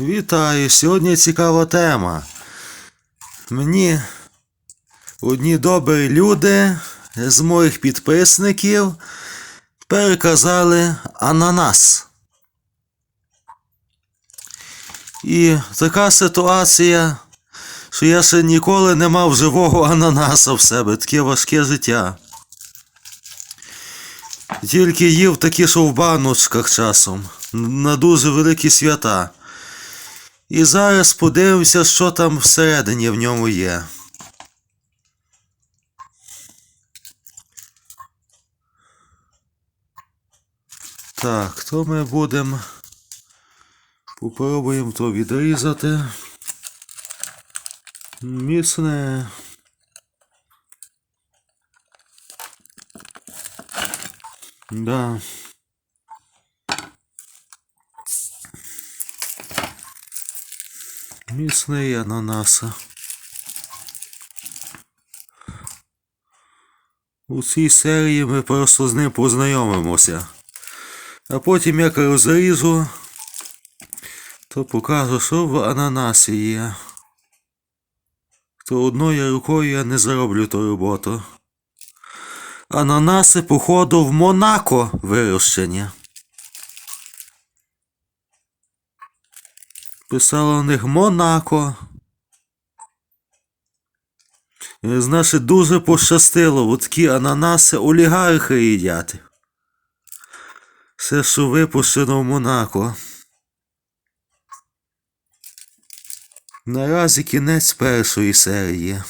Вітаю! Сьогодні цікава тема. Мені одні добрі люди з моїх підписників переказали ананас. І така ситуація, що я ще ніколи не мав живого ананаса в себе, таке важке життя. Тільки їв такі, що в баночках часом, на дуже великі свята. І зараз подивимося, що там всередині в ньому є. Так, то ми будемо. Попробуємо то відрізати. Міцне. Да. Міцний ананаса. У цій серії ми просто з ним познайомимося. А потім як розріжу, то покажу, що в ананасі є. То одною рукою я не зроблю ту роботу. Ананаси, походу, в Монако вирощені. Писало у них Монако. Значить, дуже пощастило, от такі ананаси олігархи їдять. Все, що випущено в Монако. Наразі кінець першої серії.